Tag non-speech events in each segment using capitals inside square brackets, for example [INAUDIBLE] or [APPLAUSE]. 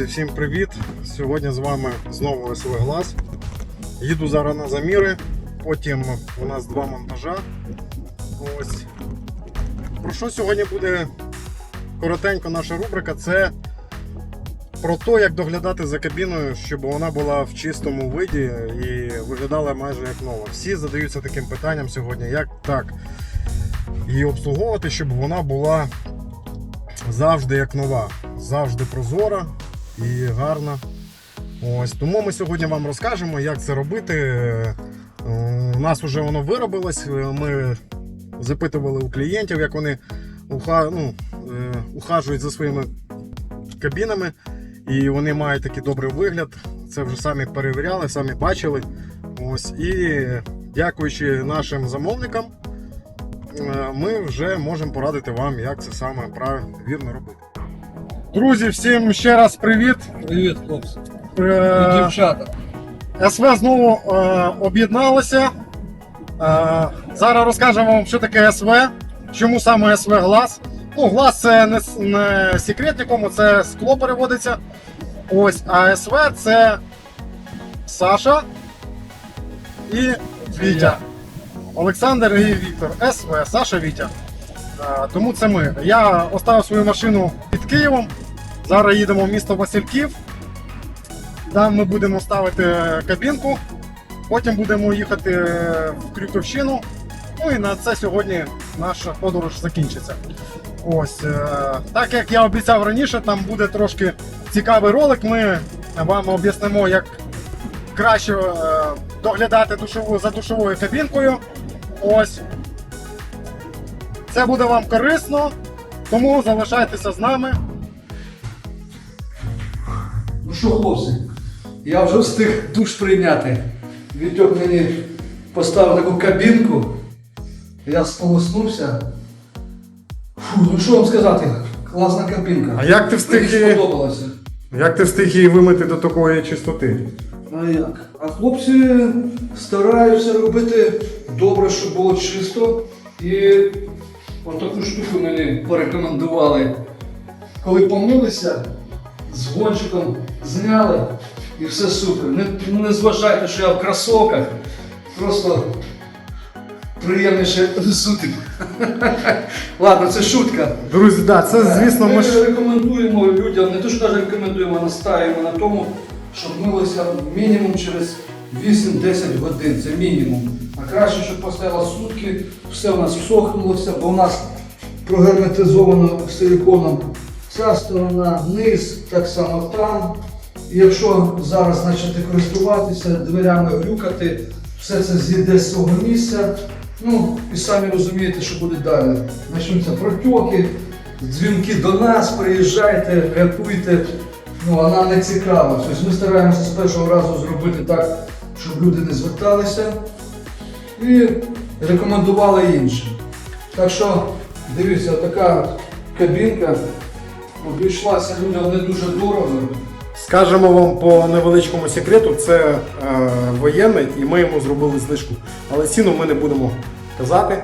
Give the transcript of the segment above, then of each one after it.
Друзі, всім привіт! Сьогодні з вами знову СВ Глаз. Їду зараз на заміри, потім у нас два монтажа. Ось. Про що сьогодні буде коротенько наша рубрика? Це про те, як доглядати за кабіною, щоб вона була в чистому виді і виглядала майже як нова. Всі задаються таким питанням сьогодні, як так її обслуговувати, щоб вона була завжди як нова, завжди прозора і гарна. Ось тому ми сьогодні вам розкажемо, як це робити. Е, У нас вже воно виробилось. е, Ми запитували у клієнтів, як вони ну, е, ухажують за своїми кабінами, і вони мають такий добрий вигляд. Це вже самі перевіряли, самі бачили. Ось і дякуючи нашим замовникам, ми вже можемо порадити вам, як це саме правильно вірно робити. Друзі, всім ще раз привіт. Привіт, хлопці. І Е, дівчата. СВ знову е, об'єдналося. Е, зараз розкажемо вам, що таке СВ, чому саме СВ глаз. Ну, глаз це не, не секрет нікому, це скло переводиться. Ось, а СВ це Саша і Вітя. Олександр і Віктор. СВ, Саша Вітя. Е, Тому це ми. Я оставив свою машину під Києвом. Зараз їдемо в місто Васильків. Там ми будемо ставити кабінку, потім будемо їхати в Крюковщину. Ну і на це сьогодні наша подорож закінчиться. Ось е, так як я обіцяв раніше, там буде трошки цікавий ролик. Ми вам об'яснимо, як краще е, доглядати душову за душовою кабінкою. Ось. Це буде вам корисно, тому залишайтеся з нами. Ну що, хлопці, я вже встиг душ прийняти. Вітьок мені поставив таку кабінку. Я сполоснувся. Фу, ну що вам сказати? Класна кабінка. А як ти встиг її- сподобалося. Як ти встиг її вимити до такої чистоти? А як? А хлопці стараються робити добре, щоб було чисто. І отаку штуку мені порекомендували. Коли помилися, з гонщиком зняли і все супер. Не, ну, не зважайте, що я в кросовках. Просто приємніше сутик. [LAUGHS] Ладно, це шутка. Друзі, да, це звісно, ми ж рекомендуємо людям, не то що навіть рекомендуємо, а настаємо на тому, щоб милися мінімум через 8-10 годин. Це мінімум. А краще, щоб постояло сутки, все у нас всохнулося, бо у нас прогерметизовано силиконом ця сторона, низ, так само там. Якщо зараз почати користуватися, дверями грюкати, все це зійде з свого місця. Ну і самі розумієте, що буде далі. Почнуться протоки, дзвінки до нас, приїжджайте, рятуйте. Ну, а нам не цікаво. Тобто ми стараємося з першого разу зробити так, щоб люди не зверталися і рекомендували іншим. Так що, дивіться, така кабінка обійшлася людям не дуже дорого. скажемо вам по невеличкому секрету, це е, воєнний, і ми йому зробили знижку. Але ціну ми не будемо казати.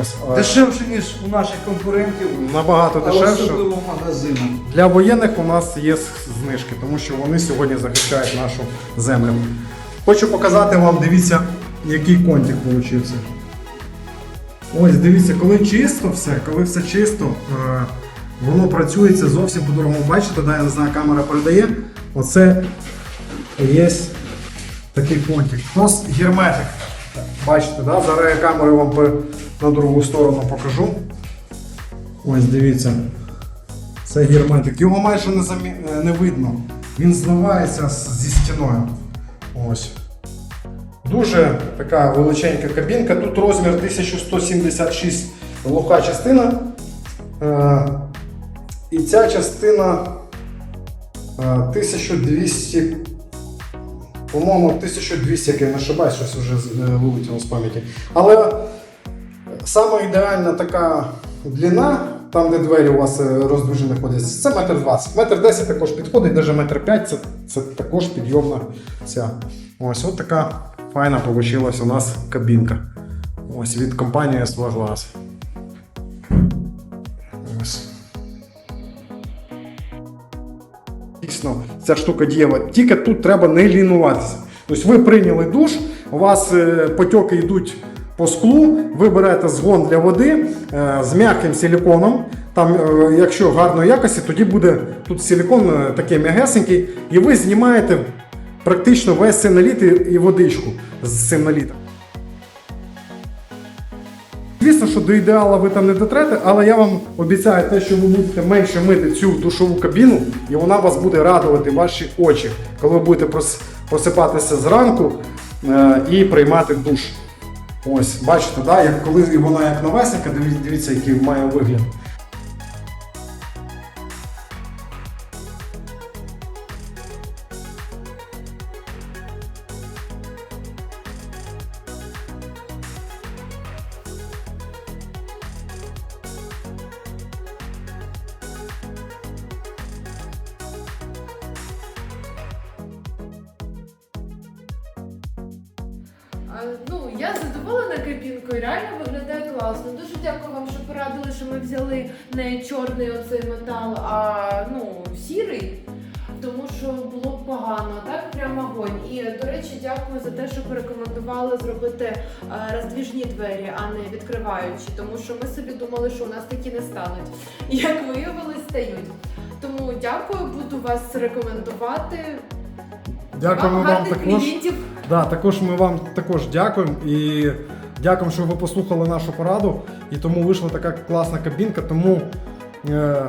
Ось е, Дешевше, ніж у наших конкурентів, набагато але дешевше. особливо в магазинах. Для воєнних у нас є с- знижки, тому що вони сьогодні захищають нашу землю. Хочу показати вам, дивіться, який контик вийшов. Ось, дивіться, коли чисто все, коли все чисто, е, воно працюється зовсім по-другому. Бачите, да, я не знаю, камера передає. Оце є такий контик. Плюс герметик. Бачите, да? зараз я камерою вам на другу сторону покажу. Ось дивіться. Це герметик. Його майже не, замі... е, не видно. Він зливається зі стіною. Ось. Дуже така величенька кабінка. Тут розмір 1176 лоха частина. Е, і ця частина е, 1200. По-моєму, 1200, як я не ошибаюсь, щось вже е, вилетіло з пам'яті. Але Саме ідеальна така длина, там де двері у вас е, роздвижені знаходяться, це метр двадцять. Метр десять також підходить, навіть метр п'ять це, це також підйомна ця. Ось от така файна вийшла у нас кабінка. Ось від компанії Glass. Дійсно ця штука дієва. Тільки тут треба не лінуватися. Тобто ви прийняли душ, у вас е, потьоки йдуть по склу, ви берете згон для води е, з м'яким силіконом. Там, е, якщо гарної якості, тоді буде тут силікон такий м'ягесенький, і ви знімаєте практично весь цей наліт і, водичку з цим налітом. Звісно, що до ідеала ви там не дотрете, але я вам обіцяю те, що ви будете менше мити цю душову кабіну, і вона вас буде радувати ваші очі, коли ви будете просипатися зранку е, і приймати душ. Ось, бачите, да, як коли вона як новесенька, дивіться, який має вигляд. А, Ну, я задоволена кабінкою, реально виглядає класно. Дуже дякую вам, що порадили, що ми взяли не чорний оцей метал, а ну, сірий. Тому що було б погано, так прямо огонь. І до речі, дякую за те, що порекомендували зробити е, роздвіжні двері, а не відкриваючі. Тому що ми собі думали, що у нас такі не стануть. Як виявилось, стають. Тому дякую, буду вас рекомендувати. Дякуємо вам Гарних також. клієнтів. Да, також ми вам також дякуємо і дякуємо, що ви послухали нашу пораду. І тому вийшла така класна кабінка. Тому е,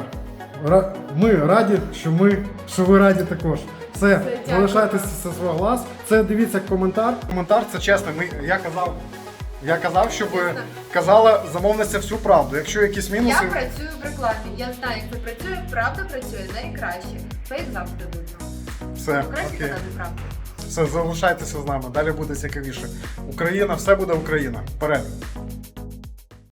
ми раді, що ми, що ви раді також. Все, залишайтеся зі свого глаз. Це дивіться коментар. Коментар це чесно. Ми, я казав, я казав, щоб Чесно. казала замовниця всю правду. Якщо якісь мінуси. Я працюю в рекламі. Я знаю, як це працює. Правда працює найкраще. Фейк завжди видно. Все, Краще окей. казати правду. Все, залишайтеся з нами. Далі буде цікавіше. Україна, все буде Україна. Вперед!